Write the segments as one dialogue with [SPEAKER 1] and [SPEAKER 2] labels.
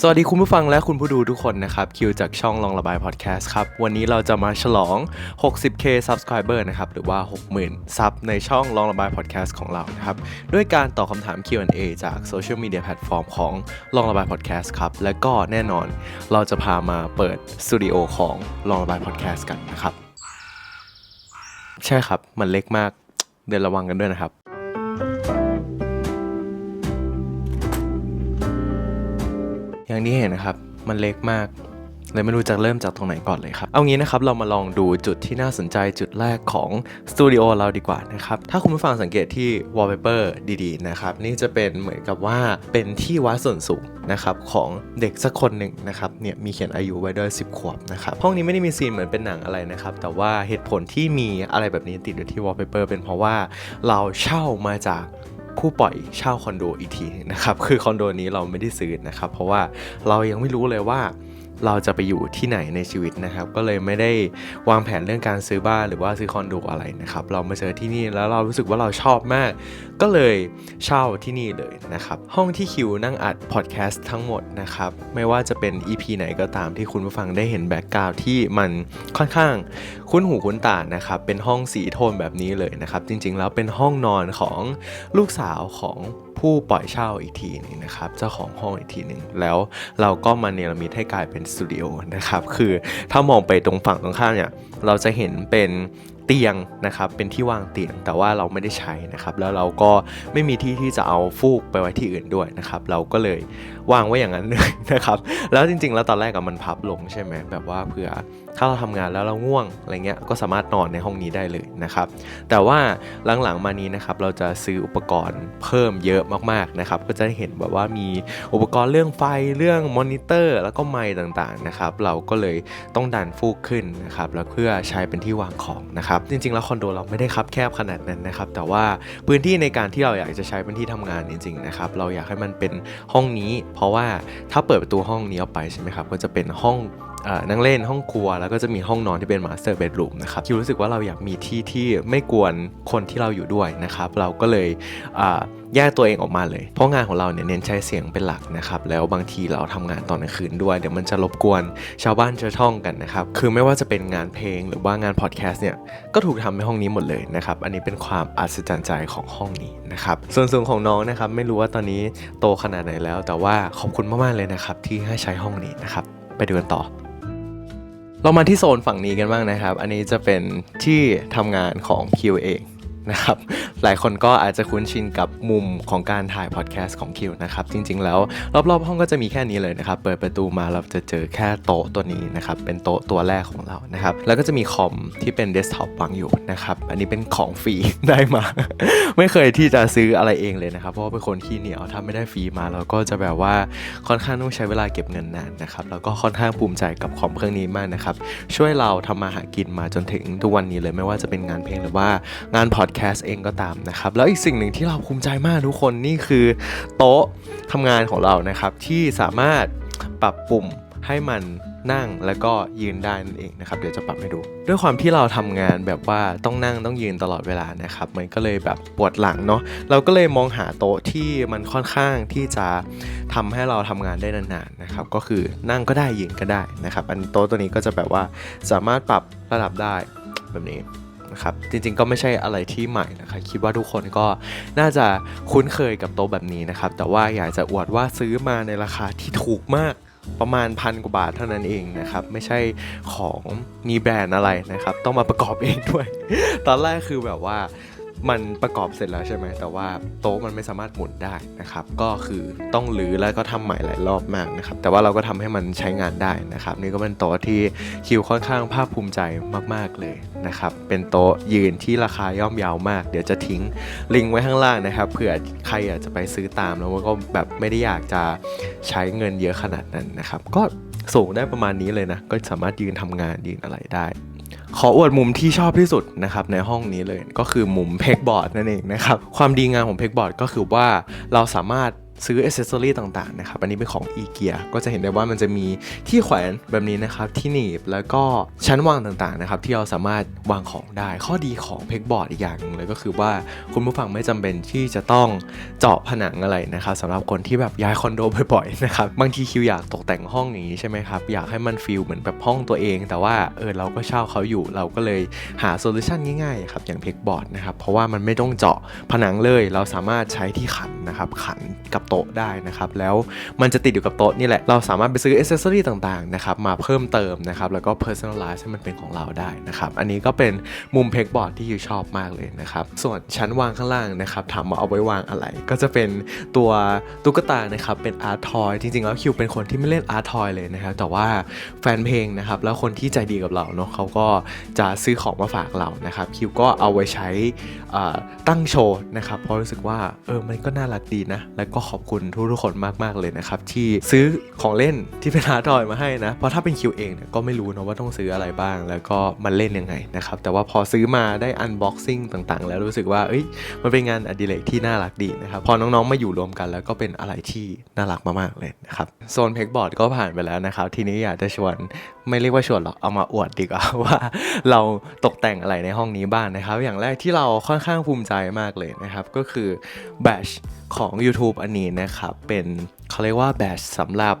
[SPEAKER 1] สวัสดีคุณผู้ฟังและคุณผู้ดูทุกคนนะครับ คิวจากช่องลองระบายพอดแคสต์ครับ วันนี้เราจะมาฉลอง 60k subscriber นะครับ หรือว่า 60,000 ซับในช่องลองระบายพอดแคสต์ของเรานะครับ ด้วยการตอบคำถาม Q&A จากโซเชียลมีเดียแพลตฟอร์มของลองระบายพอดแคสต์ครับ และก็แน่นอนเราจะพามาเปิดสตูดิโอของลองระบายพอดแคสต์กันนะครับ ใช่ครับมันเล็กมากเดินระวังกันด้วยนะครับ อย่างที่เห็นนะครับ มันเล็กมากเลยไม่รู้จะเริ่มจากตรงไหนก่อนเลยครับ เอางี้นะครับ เรามาลองดูจุดที่น่าสนใจจุดแรกของสตูดิโอเราดีกว่านะครับ ถ้าคุณผู้ฟังสังเกตที่ wallpaper ดีๆ นะครับ นี่จะเป็นเหมือนกับว่าเป็นที่วัดส่วนสูงนะครับของเด็กสักคนหนึ่งนะครับ เนี่ยมีเขียนอายุไว้ด้วย 10 ขวบนะครับ ห้องนี้ไม่ได้มีซีนเหมือนเป็นหนังอะไรนะครับ แต่ว่าเหตุผลที่มีอะไรแบบนี้ติดอยู่ที่ wallpaper เป็นเพราะว่าเราเช่ามาจาก ผู้ปล่อยเช่าคอนโดอีกทีนะครับ คือคอนโดนี้เราไม่ได้ซื้อนะครับ เพราะว่าเรายังไม่รู้เลยว่า เราจะไปอยู่ที่ไหนในชีวิตนะครับ ก็เลยไม่ได้วางแผนเรื่องการซื้อบ้านหรือว่าซื้อคอนโดอะไรนะครับ เรามาเจอที่นี่แล้วเรารู้สึกว่าเราชอบมาก ก็เลยเช่าที่นี่เลยนะครับ ห้องที่คิวนั่งอัดพอดแคสต์ทั้งหมดนะครับ ไม่ว่าจะเป็น EP ไหนก็ตามที่คุณผู้ฟังได้เห็นแบ็กกราวที่มันค่อนข้างคุ้นหูคุ้นตานะครับ เป็นห้องสีโทนแบบนี้เลยนะครับ จริงๆ แล้วเป็นห้องนอนของลูกสาวของ ผู้ปล่อยเช่าอีกทีหนึงนะครับเจ้าของห้องอีกทีหนึ่งแล้วเราก็มาเนรมิตให้กลายเป็นสตูดิโอนะครับคือถ้ามองไปตรงฝั่งตรงข้ามเนี่ยเราจะเห็นเป็น เตียงนะครับเป็นที่วางเตียงแต่ว่าเราไม่ได้ใช้นะครับแล้วเราก็ไม่มีที่ที่จะเอาฟูกไปไว้ที่อื่นด้วยนะครับเราก็เลยวางไว้อย่างนั้นเลยนะครับแล้วจริงๆ แล้วตอนแรกอะมันพับลงใช่ไหมแบบว่าเผื่อถ้าเราทำงานแล้วเราง่วงอะไรเงี้ยก็สามารถนอนในห้องนี้ได้เลยนะครับแต่ว่าหลังๆมานี้นะครับเราจะซื้ออุปกรณ์เพิ่มเยอะมากๆนะครับก็จะเห็นแบบว่ามีอุปกรณ์เรื่องไฟเรื่องมอนิเตอร์ แล้วก็ไมค์ต่างๆนะครับเราก็เลยต้องดันฟูกขึ้นนะครับแล้วเพื่อใช้เป็นที่วางของนะครับจริงๆแล้วคอนโดเราไม่ได้คับแคบขนาดนั้นนะครับแต่ว่าพื้นที่ในการที่เราอยากจะใช้เป็นที่ทำงานจริงๆนะครับเราอยากให้มันเป็นห้องนี้ เพราะว่าถ้าเปิดประตูห้องนี้ออกไปใช่ไหมครับก็จะเป็นห้อง นั่งเล่นห้องครัว แล้วก็จะมีห้องนอนที่เป็นมาสเตอร์เบดรูมนะครับคิวรู้สึกว่าเราอยากมีที่ที่ไม่กวนคนที่เราอยู่ด้วยนะครับ เราก็เลยแยกตัวเองออกมาเลย เพราะงานของเราเนี่ยเน้นใช้เสียงเป็นหลักนะครับ แล้วบางทีเราทำงานตอนกลางคืนด้วย เดี๋ยวมันจะรบกวนชาวบ้านชาวช่องกันนะครับ คือไม่ว่าจะเป็นงานเพลงหรือว่างานพอดแคสต์เนี่ย ก็ถูกทำในห้องนี้หมดเลยนะครับ อันนี้เป็นความอัศจรรย์ใจของห้องนี้นะครับ ส่วนสูงของน้องนะครับ ไม่รู้ว่าตอนนี้โตขนาดไหนแล้ว แต่ว่าขอบคุณมากๆเลยนะครับที่ให้ใช้ห้องนี้นะครับ ไปดูกันต่อ เรามาที่โซนฝั่งนี้กันบ้างนะครับ อันนี้จะเป็นที่ทำงานของคิวเอง นะครับ หลายคนก็อาจจะคุ้นชินกับมุมของการถ่ายพอดแคสต์ของ Q นะครับ จริงๆแล้ว รอบๆ ห้องก็จะมีแค่นี้เลยนะครับ เปิดประตูมาเราจะเจอแค่โต๊ะตัวนี้นะครับ เป็นโต๊ะตัวแรกของเรานะครับ แล้วก็จะมีคอมที่เป็นเดสก์ท็อปวางอยู่นะครับ อันนี้เป็นของฟรีได้มา ไม่เคยที่จะซื้ออะไรเองเลยนะครับ เพราะว่าเป็นคนขี้เหนียวถ้าไม่ได้ฟรีมาเราก็จะแบบว่าค่อนข้างต้องใช้เวลาเก็บเงินนานนะครับแล้วก็ค่อนข้างภูมิใจกับคอมเครื่องนี้มากนะครับช่วยเราทำมาหากินมาจนถึงทุกวันนี้เลยไม่ว่าจะเป็นงานเพลงหรือว่างานพอดแคสต์เองก็ตามนะครับ แล้วอีกสิ่งหนึ่งที่เราภูมิใจมากทุกคนนี่คือโต๊ะทำงานของเรานะครับ ที่สามารถปรับปุ่มให้มันนั่งแล้วก็ยืนได้นั่นเองนะครับ เดี๋ยวจะปรับให้ดู ด้วยความที่เราทำงานแบบว่าต้องนั่งต้องยืนตลอดเวลานะครับ มันก็เลยแบบปวดหลังเนาะเราก็เลยมองหาโต๊ะที่มันค่อนข้างที่จะทำให้เราทำงานได้นานๆนะครับ ก็คือนั่งก็ได้ยืนก็ได้นะครับ อันโต๊ะตัวนี้ก็จะแบบว่าสามารถปรับระดับได้แบบนี้ นะครับ จริงๆก็ไม่ใช่อะไรที่ใหม่นะครับคิดว่าทุกคนก็น่าจะคุ้นเคยกับโต๊ะแบบนี้นะครับ แต่ว่าอยากจะอวดว่าซื้อมาในราคาที่ถูกมากประมาณพันกว่าบาทเท่านั้นเองนะครับ ไม่ใช่ของมีแบรนด์อะไรนะครับ ต้องมาประกอบเองด้วย ตอนแรกคือแบบว่า มันประกอบเสร็จแล้วใช่ไหมแต่ว่าโต๊ะมันไม่สามารถหมุนได้นะครับ ก็คือต้องรื้อแล้วก็ทำใหม่หลายรอบมากนะครับ แต่ว่าเราก็ทำให้มันใช้งานได้นะครับ นี่ก็เป็นโต๊ะที่คิวค่อนข้างภาคภูมิใจมาก ๆเลยนะครับ เป็นโต๊ะยืนที่ราคาย่อมเยาวมาก เดี๋ยวจะทิ้งลิงก์ไว้ข้างล่างนะครับ เผื่อใครอยากจะไปซื้อตามแล้วก็แบบไม่ได้อยากจะใช้เงินเยอะขนาดนั้นนะครับ ก็สูงได้ประมาณนี้เลยนะ ก็สามารถยืนทำงานยืนอะไรได้ ขออวดมุมที่ชอบที่สุดนะครับในห้องนี้เลยก็คือมุมเพกบอร์ดนั่นเองนะครับความดีงามของเพกบอร์ดก็คือว่าเราสามารถ ซื้ออ c เซอรี่ต่างๆนะครับ อันนี้เป็นของอีเกียก็จะเห็นได้ว่ามันจะมีที่แขวนแบบนี้นะครับ ที่หนีบแล้วก็ชั้นวางต่างๆนะครับ ที่เราสามารถวางของได้ ข้อดีของเพกบอร์ดอีกอย่างนึงเลยก็คือว่าคุณผู้ฟังไม่จำเป็นที่จะต้องเจาะผนังอะไรนะครับสำหรับคนที่แบบย้ายคอนโดบ่อยๆนะครับบางทีคิวอยากตกแต่งห้องอย่างนี้ใช่ไหมครับอยากให้มันฟีลเหมือนแบบห้องตัวเอง แต่ว่าเออเราก็เช่าเขาอยู่เราก็เลยหาโซลูชันง่ายๆครับอย่างเพกบอร์ดนะครับเพราะว่ามันไม่ต้องเจาะผนังเลย เราสามารถใช้ที่ขันนะครับขันกับโต๊ะได้นะครับแล้วมันจะติดอยู่กับโต๊ะนี่แหละเราสามารถไปซื้ออ c เซสซอรี่ต่างๆนะครับมาเพิ่มเติมนะครับแล้วก็ personalize ให้มันเป็นของเราได้นะครับอันนี้ก็เป็นมุมเพกบอร์ดที่คิวชอบมากเลยนะครับส่วนชั้นวางข้างล่างนะครับถามว่าเอาไว้วางอะไร ก็จะเป็นตัวตุ๊กตานะครับเป็นอาร์ทอยจริงๆแล้วคิวเป็นคนที่ไม่เล่นอาร์ทอยเลยนะครับแต่ว่าแฟนเพลงนะครับแล้วคนที่ใจดีกับเราเนาะเขาก็จะซื้อของมาฝากเรานะครับคิวก็เอาไว้ใช้ตั้งโชว์นะครับเพราะรู้สึกว่าเออมันก็น่ารักดีนะแล้วก็ขอบคุณทุกๆคนมากๆเลยนะครับที่ซื้อของเล่นที่เป็นอาร์ตทอยมาให้นะเพราะถ้าเป็นคิวเองเนี่ยก็ไม่รู้นะว่าต้องซื้ออะไรบ้าง แล้วก็มันเล่นยังไงนะครับแต่ว่าพอซื้อมาได้อันบ็อกซิ่งต่างๆ แล้วรู้สึกว่าเอ้ยมันเป็นงานอดิเรกที่น่ารักดีนะครับพอน้องๆมาอยู่รวมกัน แล้วก็เป็นอะไรที่น่ารักมากๆเลยนะครับโซนเพกบอร์ดก็ผ่านไปแล้วนะครับทีนี้อยากจะชวนไม่เรียกว่าชวนหรอกเอามาอวดดีกว่าว่า เราตกแต่งอะไรในห้องนี้บ้างนะครับ อย่างแรกที่เราค่อนข้างภูมิใจมากเลยนะครับก็คือแบชของ YouTube อันนี้นะครับ เป็นเขาเรียกว่าแบชสำหรับ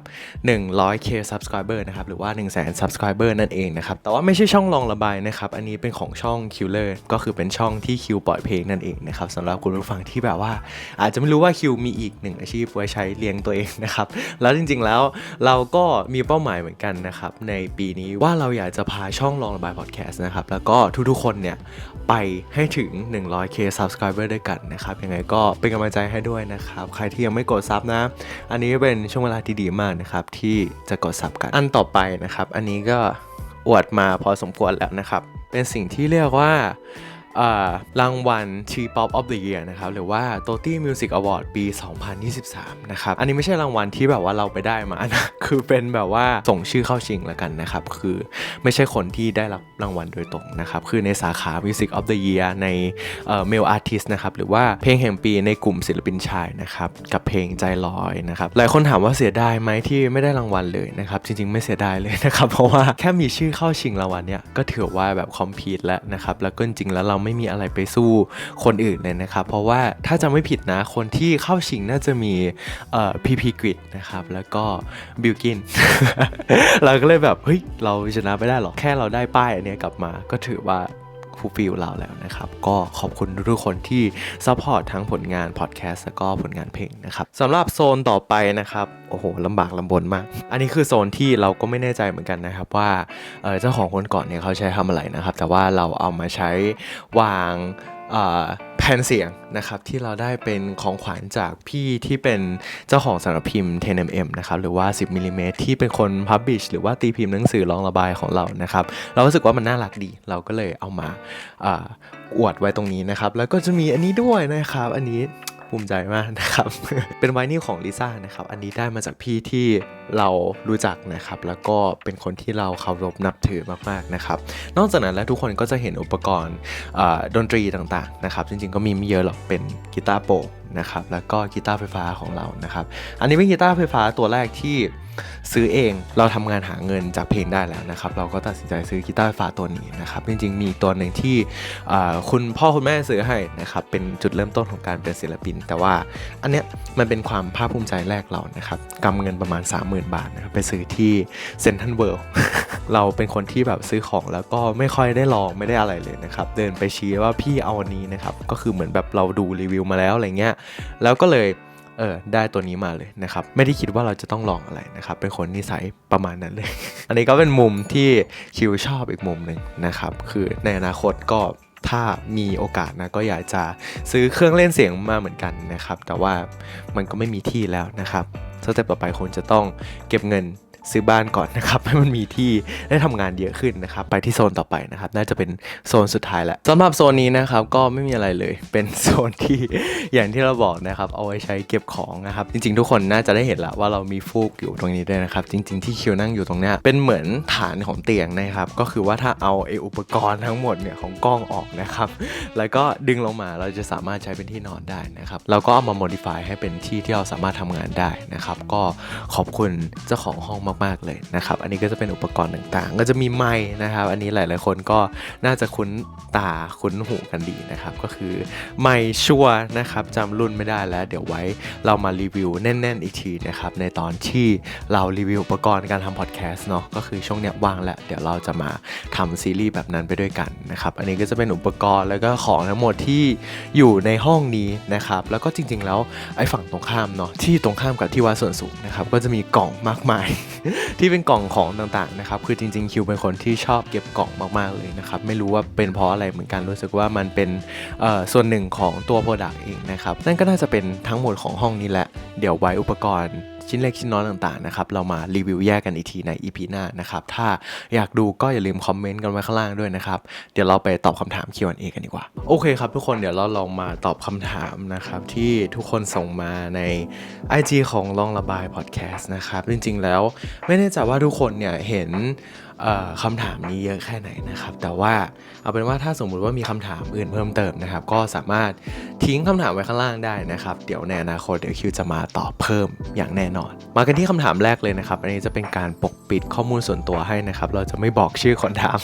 [SPEAKER 1] 100k subscriber นะครับ หรือว่า 1 0 0 0 0 0 subscriber นั่นเองนะครับ แต่ว่าไม่ใช่ช่องลองระบายนะครับ อันนี้เป็นของช่อง Killer ก็คือเป็นช่องที่คิวปล่อยเพลงนั่นเองนะครับสำหรับคุณผู้ฟังที่แบบว่า อาจจะไม่รู้ว่าคิวมีอีกหนึ่งอาชีพไว้ใช้เลี้ยงตัวเองนะครับ แล้วจริงๆแล้วเราก็มีเป้าหมายเหมือนกันนะครับในปีนี้ว่าเราอยากจะพาช่องลองระบายพอดแคสต์นะครับแล้วก็ทุกๆคนเนี่ย ไปให้ถึง 100k subscriber ด้วยกันนะครับยังไงก็เป็นกำลังใจให้ด้วยนะครับ ใครที่ยังไม่กดซับนะ อันนี้เป็นช่วงเวลาที่ดีมากนะครับที่จะกดซับกัน อันต่อไปนะครับ อันนี้ก็อวดมาพอสมควรแล้วนะครับ เป็นสิ่งที่เรียกว่าอ่า รางวัล T Pop of the Year นะครับ หรือว่า t o t y Music Award ปี 2023 นะครับ อันนี้ไม่ใช่รางวัลที่แบบว่าเราไปได้มานะ คือเป็นแบบว่าส่งชื่อเข้าชิงแล้วกันนะครับ คือไม่ใช่คนที่ได้รับรางวัลโดยตรงนะครับ คือในสาขา Music of the Year ในเอ่อ Male Artist นะครับ หรือว่าเพลงแห่งปีในกลุ่มศิลปินชายนะครับ กับเพลงใจลอยนะครับ หลายคนถามว่าเสียดายไหมที่ไม่ได้รางวัลเลยนะครับ จริง ๆ ไม่เสียดายเลยนะครับ เพราะว่าแค่มีชื่อเข้าชิงรางวัลเนี่ยก็ถือว่าแบบคอมพีทแล้วนะครับ แล้วก็จริงแล้วเราไม่มีอะไรไปสู้คนอื่นเลยนะครับ เพราะว่าถ้าจะไม่ผิดนะคนที่เข้าชิงน่าจะมีเอ่อพีพีกริดนะครับแล้วก็บิลกิน เราก็เลยแบบเฮ้ยเราชนะไม่ได้หรอกแค่เราได้ป้ายอันนี้กลับมาก็ถือว่า ฟูลฟิลเราแล้วนะครับ ก็ขอบคุณทุกคนที่ซัพพอร์ตทั้งผลงานพอดแคสต์แล้วก็ผลงานเพลงนะครับสำหรับโซนต่อไปนะครับโอ้โหลำบากลำบนมาก อันนี้คือโซนที่เราก็ไม่แน่ใจเหมือนกันนะครับว่าเจ้าของคนก่อนเนี่ยเขาใช้ทำอะไรนะครับ แต่ว่าเราเอามาใช้วาง แผ่นเสียงนะครับที่เราได้เป็นของขวัญจากพี่ที่เป็นเจ้าของสำนักพิมพ์ 10mm นะครับหรือว่า 10มิลลิเมตรที่เป็นคนพับบิชหรือว่าตีพิมพ์หนังสือรองระบายของเรานะครับเรารู้สึกว่ามันน่ารักดี เราก็เลยเอามาอวดไว้ตรงนี้นะครับ แล้วก็จะมีอันนี้ด้วยนะครับ อันนี้ ภูมิใจมากนะครับ เป็นไวนิลของลิซ่านะครับ อันนี้ได้มาจากพี่ที่เรารู้จักนะครับ แล้วก็เป็นคนที่เราเคารพนับถือมากๆนะครับ นอกจากนั้นแล้วทุกคนก็จะเห็นอุปกรณ์ดนตรีต่างๆนะครับ จริงๆก็มีไม่เยอะหรอก เป็นกีตาร์โปร่งนะครับ แล้วก็กีตาร์ไฟฟ้าของเรานะครับ อันนี้เป็นกีตาร์ไฟฟ้าตัวแรกที่ ซื้อเองเราทำงานหาเงินจากเพลงได้แล้วนะครับ เราก็ตัดสินใจซื้อกีตาร์ไฟฟ้าตัวนี้นะครับ จริงๆ มีตัวหนึ่งที่คุณพ่อคุณแม่ซื้อให้นะครับ เป็นจุดเริ่มต้นของการเป็นศิลปิน แต่ว่าอันเนี้ยมันเป็นความภาคภูมิใจแรกเรานะครับกำเงินประมาณ 30,000 บาทนะครับไปซื้อที่เซนทันเวิลด์เราเป็นคนที่แบบซื้อของแล้วก็ไม่ค่อยได้ลองไม่ได้อะไรเลยนะครับ เดินไปชี้ว่าพี่เอาอันนี้นะครับ ก็คือเหมือนแบบเราดูรีวิวมาแล้วอะไรเงี้ยแล้วก็เลย เออได้ตัวนี้มาเลยนะครับไม่ได้คิดว่าเราจะต้องลองอะไรนะครับเป็นคนนิสัยประมาณนั้นเลย อันนี้ก็เป็นมุมที่คิวชอบอีกมุมหนึ่งนะครับคือในอนาคตก็ถ้ามีโอกาสนะก็อยากจะซื้อเครื่องเล่นเสียงมาเหมือนกันนะครับ แต่ว่ามันก็ไม่มีที่แล้วนะครับสเต็ปต่อไปคงจะต้องเก็บเงิน ซื้อบ้านก่อนนะครับให้มันมีที่ได้ทำงานเยอะขึ้นนะครับไปที่โซนต่อไปนะครับน่าจะเป็นโซนสุดท้ายแล้วสำหรับโซนนี้นะครับก็ไม่มีอะไรเลยเป็นโซนที่อย่างที่เราบอกนะครับเอาไว้ใช้เก็บของนะครับจริง ๆ ทุกคนน่าจะได้เห็นล้วว่าเรามีฟูกอยู่ตรงนี้ด้วยนะครับจริง ๆ ที่คิวนั่งอยู่ตรงเนี้ยเป็นเหมือนฐานของเตียงนะครับก็คือว่าถ้าเอาไออุปกรณ์ทั้งหมดเนี่ยของกล้องออกนะครับแล้วก็ดึงลงมาเราจะสามารถใช้เป็นที่นอนได้นะครับเราก็เอามา modify ให้เป็นที่ที่เราสามารถทำงานได้นะครับก็ขอบคุณเจ้าของห้องมามากๆเลยนะครับ อันนี้ก็จะเป็นอุปกรณ์ต่างๆ ก็จะมีไม้นะครับ อันนี้หลายๆคนก็น่าจะคุ้นตาคุ้นหูกันดีนะครับ ก็คือไม้ชัวนะครับจำรุ่นไม่ได้แล้ว เดี๋ยวไว้เรามารีวิวแน่น ๆ อีกทีนะครับ ในตอนที่เรารีวิวอุปกรณ์การทำพอดแคสต์เนาะก็คือช่วงเนี้ยว่างแล้วเดี๋ยวเราจะมาทำซีรีส์แบบนั้นไปด้วยกันนะครับ อันนี้ก็จะเป็นอุปกรณ์แล้วก็ของทั้งหมดที่อยู่ในห้องนี้นะครับ แล้วก็จริง ๆ แล้วไอ้ฝั่งตรงข้ามเนาะที่ตรงข้ามกับที่วัดส่วนสูงนะครับ ก็จะมีกล่องมากมายที่เป็นกล่องของต่างๆนะครับคือจริงๆคิวเป็นคนที่ชอบเก็บกล่องมากๆเลยนะครับไม่รู้ว่าเป็นเพราะอะไรเหมือนกันรู้สึกว่ามันเป็นส่วนหนึ่งของตัวโปรดักต์เองนะครับนั่นก็น่าจะเป็นทั้งหมดของห้องนี้แหละ เดี๋ยวไว้อุปกรณ์ ชิ้นเล็กชิ้นน้อยต่างๆนะครับเรามารีวิวแยกกันอีกทีใน EP หน้านะครับถ้าอยากดูก็อย่าลืมคอมเมนต์กันไว้ข้างล่างด้วยนะครับเดี๋ยวเราไปตอบคำถาม Q&A กันดีกว่า โอเคครับทุกคนเดี๋ยวเราลองมาตอบคำถามนะครับที่ทุกคนส่งมาใน IG ของลองระบายพอดแคสต์นะครับจริงๆแล้วไม่แน่ใจว่าทุกคนเนี่ยเห็นคำถามนี้เยอะแค่ไหนนะครับ แต่ว่า เอาเป็นว่าถ้าสมมุติว่ามีคำถามอื่นเพิ่มเติมนะครับ ก็สามารถทิ้งคำถามไว้ข้างล่างได้นะครับ เดี๋ยวในอนาคตเดี๋ยวคิวจะมาตอบเพิ่มอย่างแน่นอน มากันที่คำถามแรกเลยนะครับ อันนี้จะเป็นการปกปิดข้อมูลส่วนตัวให้นะครับ เราจะไม่บอกชื่อคนถาม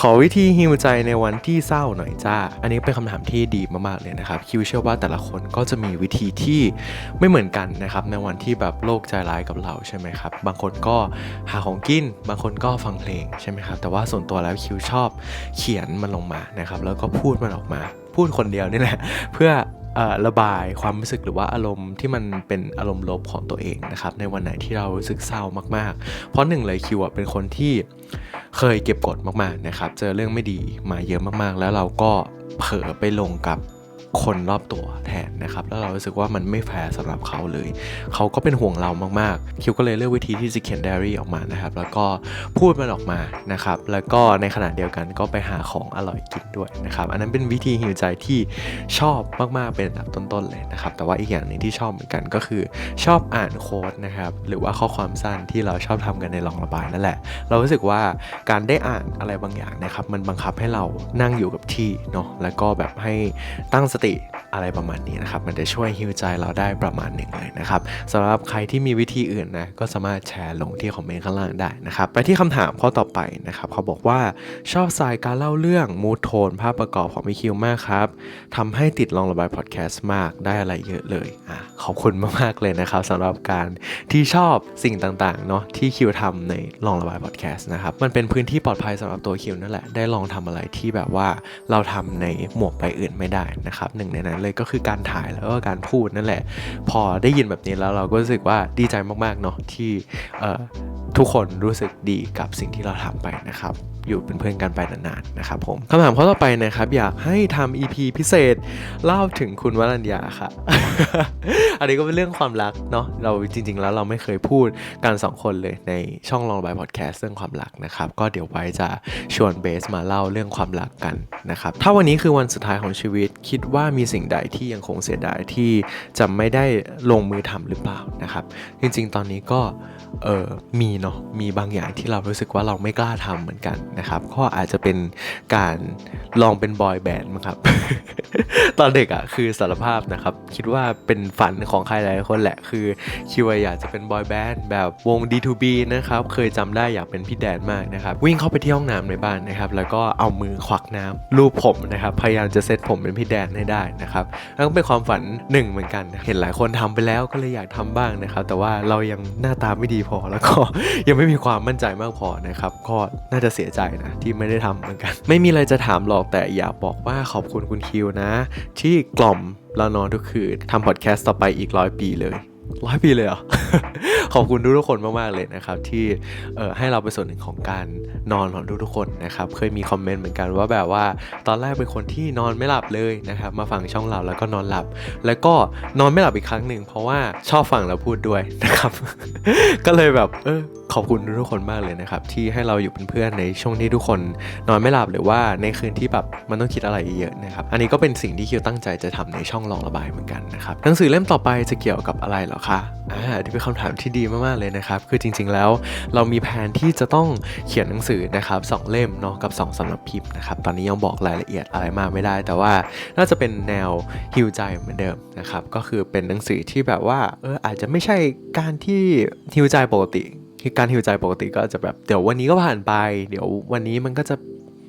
[SPEAKER 1] ขอวิธีฮิวใจในวันที่เศร้าหน่อยจ้า อันนี้เป็นคำถามที่ดีมากๆเลยนะครับ คิวเชื่อว่าแต่ละคนก็จะมีวิธีที่ไม่เหมือนกันนะครับในวันที่แบบโลกใจร้ายกับเราใช่ไหมครับ บางคนก็หาของกิน บางคนก็ฟังเพลงใช่ไหมครับ แต่ว่าส่วนตัวแล้วคิวชอบเขียนมันลงมานะครับ แล้วก็พูดมันออกมา พูดคนเดียวนี่แหละ เพื่อระบายความรู้สึกหรือว่าอารมณ์ที่มันเป็นอารมณ์ลบของตัวเองนะครับ ในวันไหนที่เรารู้สึกเศร้ามากๆ เพราะหนึ่งเลยคิวเป็นคนที่เคยเก็บกดมากๆนะครับ เจอเรื่องไม่ดีมาเยอะมากๆ แล้วเราก็เผลอไปลงกับ คนรอบตัวแทนนะครับ แล้วเรารู้สึกว่ามันไม่แฟร์สำหรับเขาเลย เขาก็เป็นห่วงเรามากๆ คิวก็เลยเลือกวิธีที่จะเขียนไดอารี่ออกมานะครับ แล้วก็พูดมันออกมานะครับ แล้วก็ในขณะเดียวกันก็ไปหาของอร่อยกินด้วยนะครับ อันนั้นเป็นวิธีฮิวใจที่ชอบมากๆ เป็นอันดับต้นๆเลยนะครับ แต่ว่าอีกอย่างหนึ่งที่ชอบเหมือนกันก็คือชอบอ่านโค้ดนะครับ หรือว่าข้อความสั้นที่เราชอบทำกันในลองระบายนั่นแหละ เรารู้สึกว่าการได้อ่านอะไรบางอย่างนะครับ มันบังคับให้เรานั่งอยู่กับที่เนาะ แล้วก็แบบให้ตั้งสติอะไรประมาณนี้นะครับ มันจะช่วยฮิวใจเราได้ประมาณหนึ่งเลยนะครับสำหรับใครที่มีวิธีอื่นนะ ก็สามารถแชร์ลงที่คอมเมนต์ข้างล่างได้นะครับ ไปที่คำถามข้อต่อไปนะครับ เขาบอกว่าชอบสายการเล่าเรื่องมูทโทน ภาพประกอบของพี่คิวมากครับทำให้ติดลองระบายพอดแคสต์มากได้อะไรเยอะเลยอะขอบคุณมากๆเลยนะครับสำหรับการที่ชอบสิ่งต่างๆเนาะที่คิวทำในลองระบายพอดแคสต์นะครับมันเป็นพื้นที่ปลอดภัยสำหรับตัวคิวนั่นแหละได้ลองทำอะไรที่แบบว่าเราทำในหมวกใบอื่นไม่ได้นะครับหนึ่งในนั้นเลยก็คือการถ่ายแล้วก็การพูดนั่นแหละ พอได้ยินแบบนี้แล้วเราก็รู้สึกว่าดีใจมากๆเนาะที่ ทุกคนรู้สึกดีกับสิ่งที่เราทำไปนะครับ อยู่เป็นเพื่อนกันไปนานๆนะครับผมคำถามข้อต่อไปนะครับ อยากให้ทำ EP พิเศษ เล่าถึงคุณวรัญญาค่ะ อันนี้ก็เป็นเรื่องความรักเนาะเราจริง ๆ แล้วเราไม่เคยพูดกันสองคนเลยในช่องลองบายพอดแคสต์เรื่องความรักนะครับ ก็เดี๋ยวไว้จะชวนเบสมาเล่าเรื่องความรักกันนะครับถ้าวันนี้คือวันสุดท้ายของชีวิต คิดว่ามีสิ่งใดที่ยังคงเสียดายที่จะไม่ได้ลงมือทำหรือเปล่านะครับ จริง ๆ ตอนนี้ก็ เออมีเนาะมีบางอย่างที่เรารู้สึกว่าเราไม่กล้าทำเหมือนกันนะครับ ก็อาจจะเป็นการลองเป็นบอยแบนด์มั้งครับ ตอนเด็กอะ่ะคือสารภาพนะครับ คิดว่าเป็นฝันของใครหลายคนแหละคือคิดว่าอยากจะเป็นบอยแบนด์แบบวง D2B นะครับ เคยจำได้อยากเป็นพี่แดนมากนะครับ วิ่งเข้าไปที่ห้องน้ำในบ้านนะครับ แล้วก็เอามือควักน้ำลูบผมนะครับ พยายามจะเซตผมเป็นพี่แดนให้ได้นะครับแล้วก็เป็นความฝันหนึ่งเหมือนกัน เห็นหลายคนทำไปแล้วก็เลยอยากทำบ้างนะครับ แต่ว่าเรายังหน้าตาไม่ดีพอ แล้วก็ยังไม่มีความมั่นใจมากพอนะครับ ก็น่าจะเสียใจนะที่ไม่ได้ทำเหมือนกัน ไม่มีอะไรจะถามหรอกแต่อย่าบอกว่าขอบคุณคุณคิวนะ ที่กล่อมเรานอนทุกคืนทำพอดแคสต์ต่อไปอีกร้อยปีเลย ร้อยปีเลยเหรอ ขอบคุณทุกๆคนมากๆเลยนะครับ ที่เให้เราเป็นส่วนหนึ่งของการนอนของทุกๆคนนะครับ เคยมีคอมเมนต์เหมือนกันว่าแบบว่า ตอนแรกเป็นคนที่นอนไม่หลับเลยนะครับ มาฟังช่องเราแล้วก็นอนหลับ แล้วก็นอนไม่หลับอีกครั้งหนึ่งเพราะว่าชอบฟังเราพูดด้วยนะครับ ก็เลยแบบเออขอบคุณทุกๆคนมากเลยนะครับ ที่ให้เราอยู่เป็นเพื่อนในช่วงที่ทุกคนนอนไม่หลับหรือว่าในคืนที่แบบมันต้องคิดอะไรเยอะนะครับ อันนี้ก็เป็นสิ่งที่คิวตั้งใจจะทำในช่องลองระบายเหมือนกันนะครับหนังสือเล่มต่อไปจะเกี่ยวกับอะไรรอคะอ่าที่เป็นคำถามที่ดีมากๆเลยนะครับ คือจริงๆแล้วเรามีแผนที่จะต้องเขียนหนังสือนะครับสองเล่มเนาะกับ 2สำนักพิมพ์นะครับ ตอนนี้ยังบอกรายละเอียดอะไรมากไม่ได้ แต่ว่าน่าจะเป็นแนวฮิวใจเหมือนเดิมนะครับ ก็คือเป็นหนังสือที่แบบว่าเอออาจจะไม่ใช่การที่ฮิวใจปกติคือการฮิวใจปกติก็จะแบบเดี๋ยววันนี้ก็ผ่านไป เดี๋ยววันนี้มันก็จะ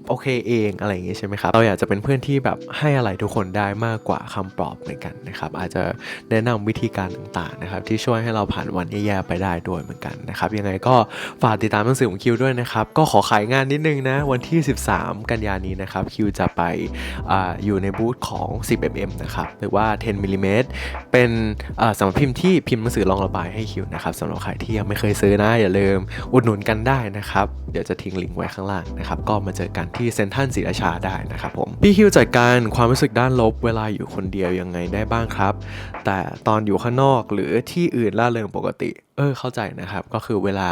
[SPEAKER 1] โอเคเองอะไรอย่างงี้ใช่ไหมครับ เราอยากจะเป็นเพื่อนที่แบบให้อะไรทุกคนได้มากกว่าคำปลอบเหมือนกันนะครับ อาจจะแนะนำวิธีการต่างๆนะครับที่ช่วยให้เราผ่านวันแย่ๆไปได้ด้วยเหมือนกันนะครับ ยังไงก็ฝากติดตามหนังสือของคิวด้วยนะครับ ก็ขอขายงานนิดนึงนะ วันที่ 13 กันยานี้นะครับคิวจะไปออยู่ในบูธของ 10mm นะครับหรือว่า 10 mm เป็นสำนักพิมพ์ที่พิมพ์หนังสือลองระบายให้คิวนะครับสำหรับใครที่ยังไม่เคยซื้อนะอย่าลืมอุดหนุนกันได้นะครับ เดี๋ยวจะทิ้งลิงก์ไว้ข้างล่างนะครับ ก็มาเจอกันที่เซนทัลศรีราชาได้นะครับผมพี่คิวจัดการความรู้สึกด้านลบเวลาอยู่คนเดียวยังไงได้บ้างครับ แต่ตอนอยู่ข้างนอกหรือที่อื่นล่าเริงปกติเออเข้าใจนะครับก็คือเวลา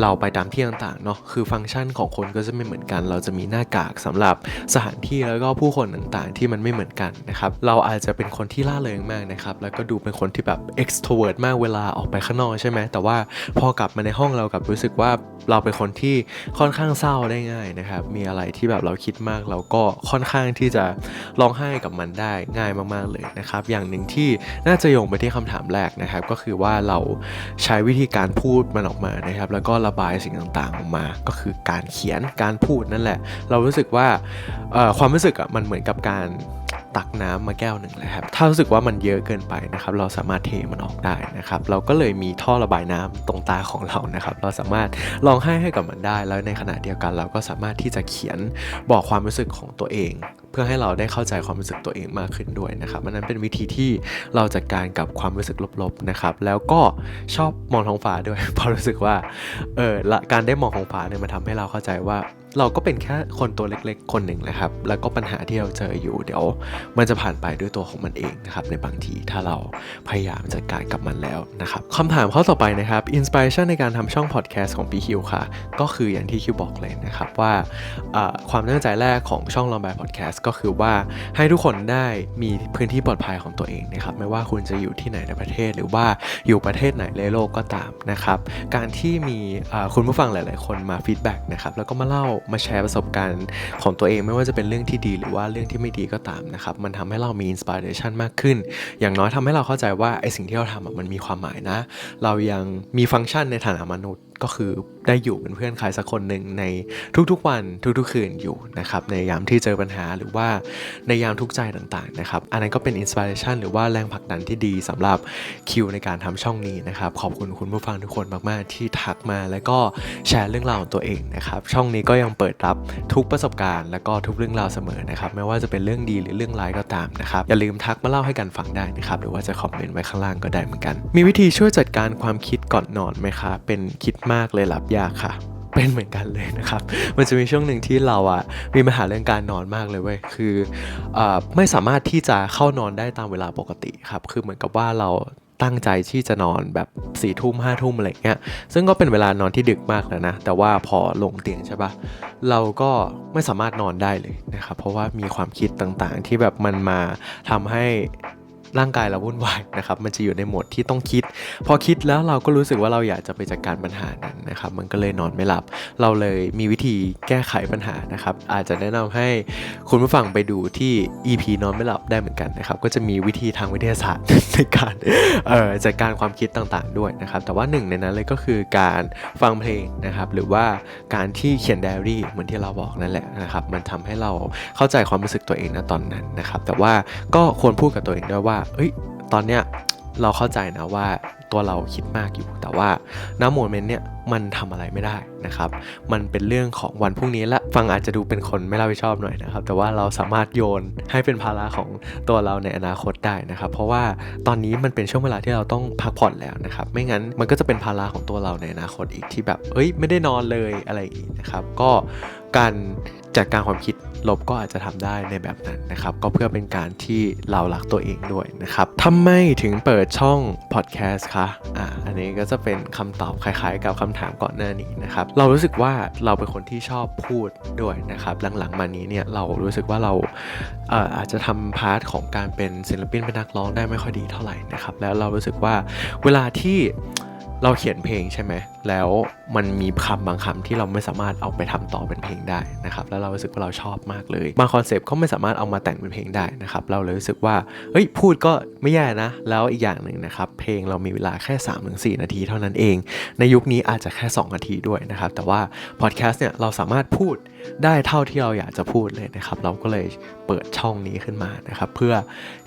[SPEAKER 1] เราไปตามที่ต่างๆเนาะคือฟังก์ชันของคนก็จะไม่เหมือนกัน เราจะมีหน้ากากสำหรับสถานที่แล้วก็ผู้คนต่างๆ ที่มันไม่เหมือนกันนะครับเราอาจจะเป็นคนที่ล่าเริงมากนะครับแล้วก็ดูเป็นคนที่แบบ extrovert มากเวลาออกไปข้างนอกใช่ไหมแต่ว่าพอกลับมาในห้องเรากลับรู้สึกว่าเราเป็นคนที่ค่อนข้างเศร้าได้ง่ายนะครับมีอะไรที่ที่แบบเราคิดมากเราก็ค่อนข้างที่จะร้องไห้กับมันได้ง่ายมากๆเลยนะครับ อย่างหนึ่งที่น่าจะโยงไปที่คำถามแรกนะครับ ก็คือว่าเราใช้วิธีการพูดมันออกมานะครับ แล้วก็ระบายสิ่งต่างๆออกมา ก็คือการเขียนการพูดนั่นแหละ เรารู้สึกว่าความรู้สึกอะมันเหมือนกับการ ตักน้ำมาแก้วหนึ่งเลยครับ ถ้ารู้สึกว่ามันเยอะเกินไปนะครับ เราสามารถเทมันออกได้นะครับ เราก็เลยมีท่อระบายน้ำตรงตาของเรานะครับ เราสามารถลองให้ให้กับมันได้ แล้วในขณะเดียวกัน เราก็สามารถที่จะเขียนบอกความรู้สึกของตัวเอง เพื่อให้เราได้เข้าใจความรู้สึกตัวเองมากขึ้นด้วยนะครับอันนั้นเป็นวิธีที่เราจัดการกับความรู้สึกลบๆนะครับแล้วก็ชอบมองท้องฟ้าด้วยเพราะรู้สึกว่าเออการได้มองท้องฟ้าเนี่ยมันทำให้เราเข้าใจว่าเราก็เป็นแค่คนตัวเล็กๆ คนหนึ่งนะครับ แล้วก็ปัญหาที่เราเจออยู่เดี๋ยวมันจะผ่านไปด้วยตัวของมันเองนะครับ ในบางทีถ้าเราพยายามจัดการกับมันแล้วนะครับคำถามข้อต่อไปนะครับอินสปิเรชันในการทำช่องพอดแคสต์ของพี่คิวค่ะ ก็คืออย่างที่คิวบอกเลยนะครับว่าความตั้งใจแรกของช่องลองบายพอดแคสต์ก็คือว่าให้ทุกคนได้มีพื้นที่ปลอดภัยของตัวเองนะครับไม่ว่าคุณจะอยู่ที่ไหนในประเทศ หรือว่าอยู่ประเทศไหนในโลกก็ตามนะครับการที่มีคุณผู้ฟังหลาย ๆ คนมาฟีดแบ็กนะครับแล้วก็มาเล่ามาแชร์ประสบการณ์ของตัวเองไม่ว่าจะเป็นเรื่องที่ดีหรือว่าเรื่องที่ไม่ดีก็ตามนะครับมันทำให้เรามีอินสปิเรชันมากขึ้น อย่างน้อยทำให้เราเข้าใจว่าไอสิ่งที่เราทำมันมีความหมายนะ เรายังมีฟังก์ชันในฐานะมนุษย์ ก็คือได้อยู่เป็นเพื่อนใครสักคนหนึ่งในทุกๆวันทุกๆคืนอยู่นะครับในยามที่เจอปัญหาหรือว่าในยามทุกใจต่างๆนะครับอันนั้นก็เป็นอินสปิเรชันหรือว่าแรงผลักดันที่ดีสำหรับคิวในการทำช่องนี้นะครับขอบคุณคุณผู้ฟังทุกคนมากๆ ที่ทักมาแล้วก็แชร์เรื่องราวของตัวเองนะครับช่องนี้ก็ยังเปิดรับทุกประสบการณ์ แล้วก็ทุกเรื่องราวเสมอนะครับไม่ว่าจะเป็นเรื่องดีหรือเรื่องร้ายก็ตามนะครับอย่าลืมทักมาเล่าให้กันฟังได้นะครับหรือว่าจะคอมเมนต์ไว้ข้างล่างก็ได้เหมือนกัน มีวิธีช่วยจัดการความคิดก่อนนอนไหมคะเป็นคิดมากากเลยหลับยากค่ะ เป็นเหมือนกันเลยนะครับ มันจะมีช่วงหนึ่งที่เราอะมีปัญหาเรื่องการนอนมากเลยเว้ยคืออไม่สามารถที่จะเข้านอนได้ตามเวลาปกติครับ คือเหมือนกับว่าเราตั้งใจที่จะนอนแบบสี่ทุ่มห้าทุ่มอะไรเงี้ย ซึ่งก็เป็นเวลานอนที่ดึกมากแล้วนะ แต่ว่าพอลงเตียงใช่ปะเราก็ไม่สามารถนอนได้เลยนะครับ เพราะว่ามีความคิดต่างๆ ที่แบบมันมาทำให้ ร่างกายเราวุ่นวายนะครับ มันจะอยู่ในโหมดที่ต้องคิด พอคิดแล้วเราก็รู้สึกว่าเราอยากจะไปจัดการปัญหานั้นนะครับ มันก็เลยนอนไม่หลับ เราเลยมีวิธีแก้ไขปัญหานะครับ อาจจะแนะนำให้คุณผู้ฟังไปดูที่ EP นอนไม่หลับได้เหมือนกันนะครับ ก็จะมีวิธีทางวิทยาศาสตร์ในการจัดการความคิดต่างๆด้วยนะครับ แต่ว่าหนึ่งในนั้นเลยก็คือการฟังเพลงนะครับ หรือว่าการที่เขียนไดอารี่เหมือนที่เราบอกนั่นแหละนะครับ มันทำให้เราเข้าใจความรู้สึกตัวเองนะตอนนั้นนะครับ แต่ว่าก็ควรพูดกับตัวเองด้วยว่าเอ้ย ตอนเนี้ยเราเข้าใจนะว่าตัวเราคิดมากอยู่ แต่ว่าณโมเมนต์เนี่ย มันทำอะไรไม่ได้นะครับ มันเป็นเรื่องของวันพรุ่งนี้ละ ฟังอาจจะดูเป็นคนไม่รับผิดชอบหน่อยนะครับ แต่ว่าเราสามารถโยนให้เป็นภาระของตัวเราในอนาคตได้นะครับ เพราะว่าตอนนี้มันเป็นช่วงเวลาที่เราต้องพักผ่อนแล้วนะครับ ไม่งั้นมันก็จะเป็นภาระของตัวเราในอนาคตอีกที่แบบ เอ้ย ไม่ได้นอนเลยอะไรอย่างงี้นะครับ ก็การจัดการความคิดลบก็อาจจะทำได้ในแบบนั้นนะครับ ก็เพื่อเป็นการที่เรารักตัวเองด้วยนะครับทำไมถึงเปิดช่องพอดแคสต์คะอ่าอันนี้ก็จะเป็นคำตอบคล้ายๆ กับคำถามก่อนหน้านี้นะครับเรารู้สึกว่าเราเป็นคนที่ชอบพูดด้วยนะครับหลังๆมานี้เนี่ยเรารู้สึกว่าเราเอออาจจะทำพาร์ทของการเป็นศิลปินเป็นนักร้องได้ไม่ค่อยดีเท่าไหร่นะครับแล้วเรารู้สึกว่าเวลาที่ เราเขียนเพลงใช่ไหม แล้วมันมีคำบางคำที่เราไม่สามารถเอาไปทำต่อเป็นเพลงได้นะครับ แล้วเรารู้สึกว่าเราชอบมากเลย บางคอนเซปต์ก็ไม่สามารถเอามาแต่งเป็นเพลงได้นะครับ เราเลยรู้สึกว่า เฮ้ย พูดก็ไม่แย่นะ แล้วอีกอย่างหนึ่งนะครับ เพลงเรามีเวลาแค่3-4นาทีเท่านั้นเอง ในยุคนี้อาจจะแค่ 2 นาทีด้วยนะครับ แต่ว่าพอดแคสต์เนี่ยเราสามารถพูดได้เท่าที่เราอยากจะพูดเลยนะครับ เราก็เลยเปิดช่องนี้ขึ้นมานะครับ เพื่อ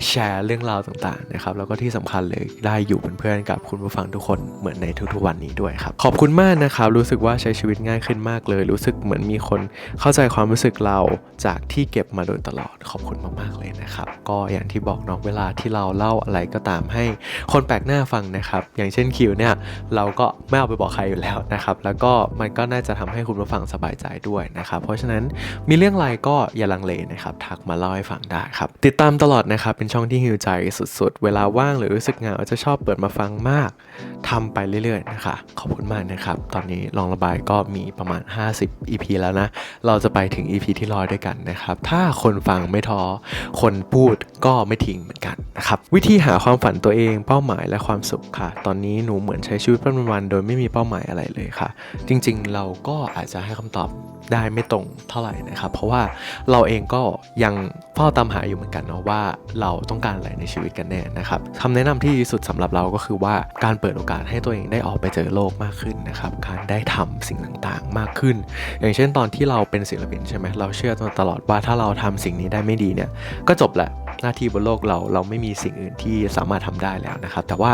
[SPEAKER 1] แชร์เรื่องราวต่างๆนะครับ แล้วก็ที่สำคัญเลยได้อยู่เป็นเพื่อนกับคุณผู้ฟังทุกคนเหมือนในทุกๆวันนี้ด้วยครับ ขอบคุณมากนะครับรู้สึกว่าใช้ชีวิตง่ายขึ้นมากเลย รู้สึกเหมือนมีคนเข้าใจความรู้สึกเราจากที่เก็บมาโดยตลอดขอบคุณมากๆเลยนะครับ ก็อย่างที่บอกนาะเวลาที่เราเล่าอะไรก็ตามให้คนแปลกหน้าฟังนะครับ อย่างเช่นคิวเนี่ยเราก็ไม่เอาไปบอกใครอยู่แล้วนะครับ แล้วก็มันก็น่าจะทำให้คุณผู้ฟังสบายใจด้วยนะครับ เพราะฉะนั้นมีเรื่องอะไรก็อย่าลังเลนะครับทักมาเล่าให้ฟังได้ครับ ติดตามตลอดนะครับเป็นช่องที่ฮิวใจสุด ๆ เวลาว่างหรือรู้สึกเหงาจะชอบเปิดมาฟังมากทำไปเรื่อยๆนะคะ ขอบคุณมากนะครับ ตอนนี้ลองระบายก็มีประมาณ 50 EP แล้วนะ เราจะไปถึง EP ที่ร้อยด้วยกันนะครับ ถ้าคนฟังไม่ท้อ คนพูดก็ไม่ทิ้งเหมือนกันนะครับ วิธีหาความฝันตัวเอง เป้าหมายและความสุขค่ะ ตอนนี้หนูเหมือนใช้ชีวิตประจำวันโดยไม่มีเป้าหมายอะไรเลยค่ะ จริงๆ เราก็อาจจะให้คำตอบ ได้ไม่ตรงเท่าไหร่นะครับ เพราะว่าเราเองก็ยังเฝ้าตามหาอยู่เหมือนกันเนาะว่าเราต้องการอะไรในชีวิตกันแน่นะครับคำแนะนำที่ดีสุดสำหรับเราก็คือว่าการเปิดโอกาสให้ตัวเองได้ออกไปเจอโลกมากขึ้นนะครับ การได้ทำสิ่งต่างๆมากขึ้น อย่างเช่นตอนที่เราเป็นศิลปินใช่ไหมเราเชื่อมาตลอดว่าถ้าเราทำสิ่งนี้ได้ไม่ดีเนี่ยก็จบแหละหน้าที่บนโลกเราเราไม่มีสิ่งอื่นที่สามารถทำได้แล้วนะครับ แต่ว่า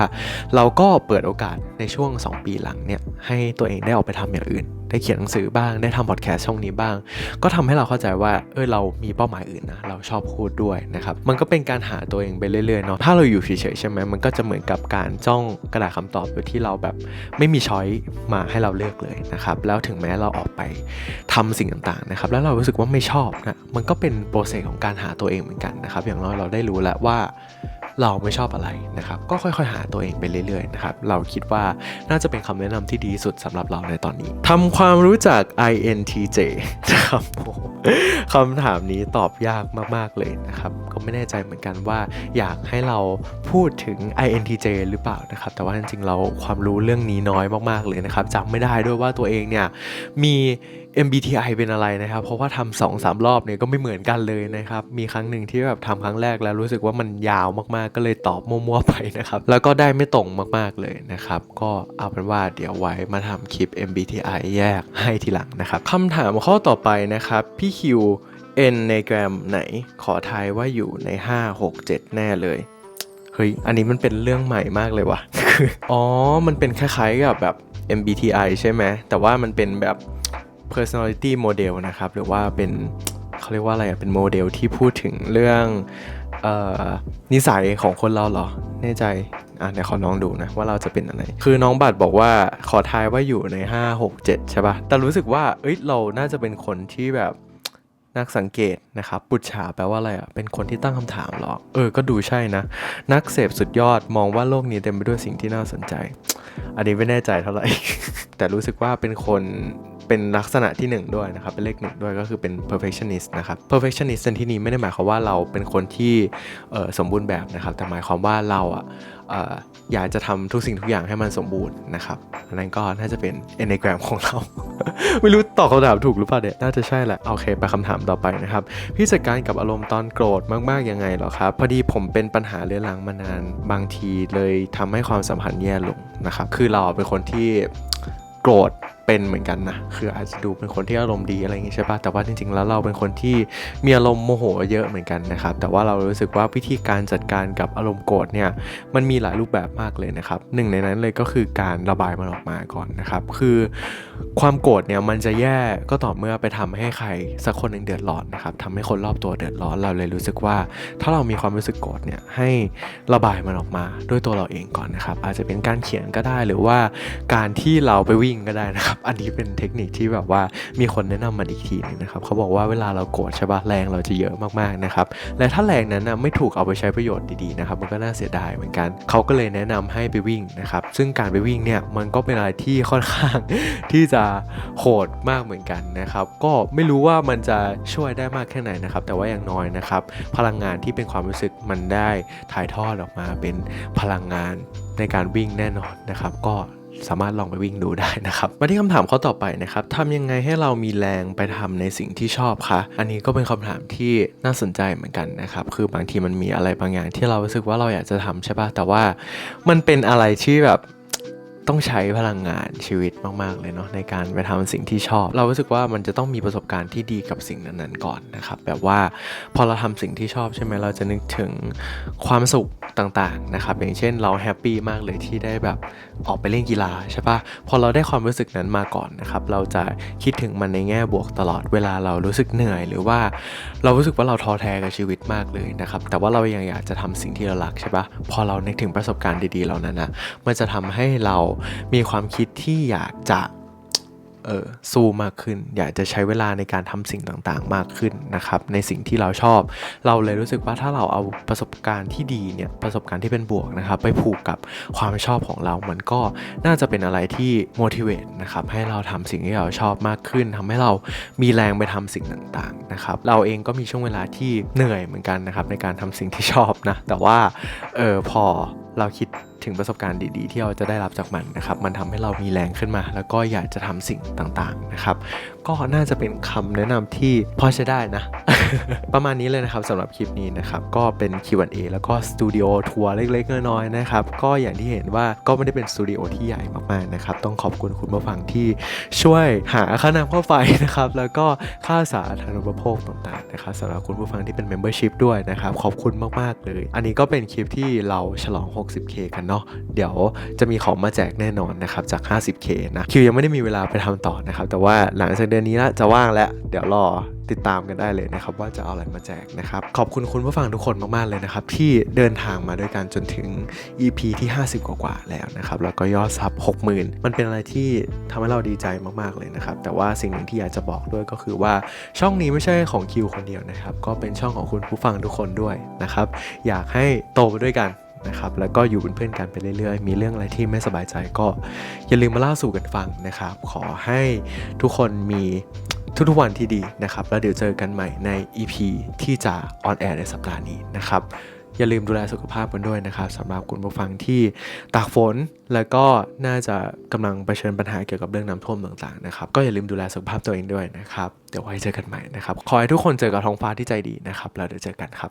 [SPEAKER 1] เราก็เปิดโอกาสในช่วง 2 ปีหลังเนี่ยให้ตัวเองได้ออกไปทำอย่างอื่น ได้เขียนหนังสือบ้าง ได้ทำพอดแคสต์ช่องนี้บ้าง ก็ทำให้เราเข้าใจว่าเออเรามีเป้าหมายอื่นนะเราชอบพูดด้วยนะครับมันก็เป็นการหาตัวเองไปเรื่อยๆเนาะถ้าเราอยู่เฉยๆใช่ไหมมันก็จะเหมือนกับการจ้องกระดาษคำตอบโดยที่เราแบบไม่มีช้อยมาให้เราเลือกเลยนะครับแล้วถึงแม้เราออกไปทำสิ่งต่างๆนะครับแล้วเรารู้สึกว่าไม่ชอบนะมันก็เป็นโปรเซสของการหาตัวเองเหมือนกันนะครับอย่างน้อยเราได้รู้แล้วว่า เราไม่ชอบอะไรนะครับ ก็ค่อยๆ หาตัวเองไปเรื่อยๆนะครับ เราคิดว่าน่าจะเป็นคำแนะนำที่ดีสุดสำหรับเราในตอนนี้ทำความรู้จัก INTJ นะครับคำถามนี้ตอบยากมากๆเลยนะครับ ก็ไม่แน่ใจเหมือนกันว่า อยากให้เราพูดถึง INTJ หรือเปล่านะครับ แต่ว่าจริงๆเราความรู้เรื่องนี้น้อยมากๆเลยนะครับจำไม่ได้ด้วยว่าตัวเองเนี่ยมี MBTI เป็นอะไรนะครับ เพราะว่าทำสองสามรอบเนี่ยก็ไม่เหมือนกันเลยนะครับ มีครั้งหนึ่งที่แบบทำครั้งแรกแล้วรู้สึกว่ามันยาวมากๆ ก็เลยตอบมั่วๆไปนะครับ แล้วก็ได้ไม่ตรงมากๆเลยนะครับ ก็เอาเป็นว่าเดี๋ยวไว้มาทำคลิป MBTI แยกให้ทีหลังนะครับคำถามข้อต่อไปนะครับ พี่คิว N ในแกรมไหนขอทายว่าอยู่ใน 5 6 7 แน่เลยเฮ้ย อันนี้มันเป็นเรื่องใหม่มากเลยว่ะคืออ๋อ มันเป็นคล้ายๆกับแบบ MBTI ใช่ไหม แต่ว่ามันเป็นแบบ personality model นะครับ หรือว่าเป็นเขาเรียกว่าอะไรอะเป็นโมเดลที่พูดถึงเรื่องออนิสัยของคนเราเหรอแน่ใจอะเดี๋ยวขอน้องดูนะว่าเราจะเป็นอะไร คือน้องบัตรบอกว่าขอทายว่าอยู่ใน 5 6 7 ใช่ปะ่ะ แต่รู้สึกว่าเอ้ยเราน่าจะเป็นคนที่แบบนักสังเกตนะครับ ปุจฉาแปลว่าอะไรอะ เป็นคนที่ตั้งคำถามหรอ เออ ก็ดูใช่นะ นักเสพสุดยอดมองว่าโลกนี้เต็มไปด้วยสิ่งที่น่าสนใจ อันนี้ไม่แน่ใจเท่าไหร่ แต่รู้สึกว่าเป็นคน เป็นลักษณะที่หนึ่งด้วยนะครับ เป็นเลขหนึ่งด้วยก็คือเป็น perfectionist นะครับ perfectionist ในที่นี้ไม่ได้หมายความว่าเราเป็นคนที่สมบูรณ์แบบนะครับ แต่หมายความว่าเราอะอยากจะทำทุกสิ่งทุกอย่างให้มันสมบูรณ์นะครับอันนั้นก็น่าจะเป็น enneagram ของเรา ไม่รู้ตอบคำถามถูกหรือเปล่าเนี่ยน่าจะใช่แหละ โอเค ไปคำถามต่อไปนะครับ พี่จัดการกับอารมณ์ตอนโกรธมาก ๆ ยังไงหรอครับ พอดีผมเป็นปัญหาเรื้อรังมานาน บางทีเลยทำให้ความสัมพันธ์แย่ลงนะครับ คือเราเป็นคนที่โกรธ เป็นเหมือนกันนะ คืออาจจะดูเป็นคนที่อารมณ์ดีอะไรอย่างงี้ใช่ปะแต่ว่าจริงๆ แล้วเราเป็นคนที่มีอารมณ์โมโหเยอะเหมือนกันนะครับ แต่ว่าเรารู้สึกว่าวิธีการจัดการกับอารมณ์โกรธเนี่ย มันมีหลายรูปแบบมากเลยนะครับ หนึ่งในนั้นเลยก็คือการระบายมันออกมาก่อนนะครับ คือความโกรธเนี่ยมันจะแย่ก็ต่อเมื่อไปทำให้ใครสักคนหนึ่งเดือดร้อนนะครับทำให้คนรอบตัวเดือดร้อน เราเลยรู้สึกว่า ถ้าเรามีความรู้สึกโกรธเนี่ย ให้ระบายมันออกมาด้วยตัวเราเองก่อนนะครับ อาจจะเป็นการเขียนก็ได้ หรือว่าการที่เราไปวิ่งก็ได้นะครับอันนี้เป็นเทคนิคที่แบบว่ามีคนแนะนำมาอีกทีหนึงนะครับเขาบอกว่าเวลาเราโกรธใช่ปะแรงเราจะเยอะมากๆนะครับและถ้าแรงนั้นนะไม่ถูกเอาไปใช้ประโยชน์ดีๆนะครับมันก็น่าเสียดายเหมือนกันเขาก็เลยแนะนำให้ไปวิ่งนะครับซึ่งการไปวิ่งเนี่ยมันก็เป็นอะไรที่ค่อนข้างที่จะโหดมากเหมือนกันนะครับก็ไม่รู้ว่ามันจะช่วยได้มากแค่ไหนนะครับแต่ว่าอย่างน้อยนะครับพลังงานที่เป็นความรู้สึกมันได้ถ่ายทอดออกมาเป็นพลังงานในการวิ่งแน่นอนนะครับก็ สามารถลองไปวิ่งดูได้นะครับมาที่คำถามข้อต่อไปนะครับทำยังไงให้เรามีแรงไปทำในสิ่งที่ชอบคะอันนี้ก็เป็นคำถามที่น่าสนใจเหมือนกันนะครับคือบางทีมันมีอะไรบางอย่างที่เรารู้สึกว่าเราอยากจะทำใช่ปะแต่ว่ามันเป็นอะไรที่แบบต้องใช้พลังงานชีวิตมาก ๆ เลยเนาะในการไปทำสิ่งที่ชอบ เรารู้สึกว่ามันจะต้องมีประสบการณ์ที่ดีกับสิ่งนั้น ๆ ก่อนนะครับ แบบว่าพอเราทำสิ่งที่ชอบใช่ไหมเราจะนึกถึงความสุขต่าง ๆ นะครับ อย่างเช่นเราแฮปปี้มากเลยที่ได้แบบออกไปเล่นกีฬาใช่ปะพอเราได้ความรู้สึกนั้นมาก่อนนะครับ เราจะคิดถึงมันในแง่บวกตลอดเวลาเรารู้สึกเหนื่อย หรือว่าเรารู้สึกว่าเราท้อแท้กับชีวิตมากเลยนะครับ แต่ว่าเรายังอยากจะทำสิ่งที่เรารักใช่ปะพอเรานึกถึงประสบการณ์ดีๆเหล่านั้นนะมันจะทำให้เรามีความคิดที่อยากจะ เออสู้มากขึ้น อยากจะใช้เวลาในการทำสิ่งต่างๆ มากขึ้นนะครับ ในสิ่งที่เราชอบ เราเลยรู้สึกว่าถ้าเราเอาประสบการณ์ที่ดีเนี่ยประสบการณ์ที่เป็นบวกนะครับ ไปผูกกับความชอบของเรา มันก็น่าจะเป็นอะไรที่ motivate นะครับให้เราทำสิ่งที่เราชอบมากขึ้นทำให้เรามีแรงไปทำสิ่งต่างๆนะครับเราเองก็มีช่วงเวลาที่เหนื่อยเหมือนกันนะครับในการทำสิ่งที่ชอบนะแต่ว่าเออพอ เราคิดถึงประสบการณ์ดีๆ ที่เราจะได้รับจากมันนะครับ มันทำให้เรามีแรงขึ้นมา แล้วก็อยากจะทำสิ่งต่างๆนะครับ ก็น่าจะเป็นคำแนะนำที่พอใช้ได้นะ ประมาณนี้เลยนะครับสำหรับคลิปนี้นะครับ ก็เป็น Q&A แล้วก็สตูดิโอทัวร์เล็กๆน้อยๆนะครับ ก็อย่างที่เห็นว่าก็ไม่ได้เป็นสตูดิโอที่ใหญ่มากๆนะครับ ต้องขอบคุณคุณผู้ฟังที่ช่วยหาค่าน้ำค่าไฟนะครับ แล้วก็ค่าสาธารณูปโภคต่างๆนะครับสำหรับคุณผู้ฟังที่เป็น Membership ด้วยนะครับ ขอบคุณมากๆเลย อันนี้ก็เป็นคลิปที่เราฉลอง 60k กันเนาะเดี๋ยวจะมีของมาแจกแน่นอนนะครับจาก 50k นะคิวยังไม่ได้มีเวลาไปทำต่อนะครับแต่ว่าหลังจากดือนนี้ละจะว่างแล้ว เดี๋ยวรอติดตามกันได้เลยนะครับ ว่าจะเอาอะไรมาแจกนะครับ ขอบคุณคุณผู้ฟังทุกคนมากๆเลยนะครับ ที่เดินทางมาด้วยกันจนถึง EP ที่ 50 กว่าๆแล้วนะครับ แล้วก็ยอดซับ 60,000 มันเป็นอะไรที่ทำให้เราดีใจมากๆเลยนะครับ แต่ว่าสิ่งหนึ่งที่อยากจะบอกด้วยก็คือว่าช่องนี้ไม่ใช่ของคิวคนเดียวนะครับ ก็เป็นช่องของคุณผู้ฟังทุกคนด้วยนะครับ อยากให้โตไปด้วยกัน นะครับแล้วก็อยู่เป็นเพื่อนกันไปเรื่อยๆ มีเรื่องอะไรที่ไม่สบายใจก็อย่าลืมมาเล่าสู่กันฟังนะครับ ขอให้ทุกคนมีทุกๆวันที่ดีนะครับ แล้วเดี๋ยวเจอกันใหม่ใน EP ที่จะออนแอร์ในสัปดาห์นี้นะครับ อย่าลืมดูแลสุขภาพกันด้วยนะครับสำหรับคุณผู้ฟังที่ตากฝน แล้วก็น่าจะกำลังเผชิญปัญหาเกี่ยวกับเรื่องน้ำท่วมต่างๆนะครับ ก็อย่าลืมดูแลสุขภาพตัวเองด้วยนะครับ เดี๋ยวไว้เจอกันใหม่นะครับ ขอให้ทุกคนเจอกับท้องฟ้าที่ใจดีนะครับ แล้วเดี๋ยวเจอกันครับ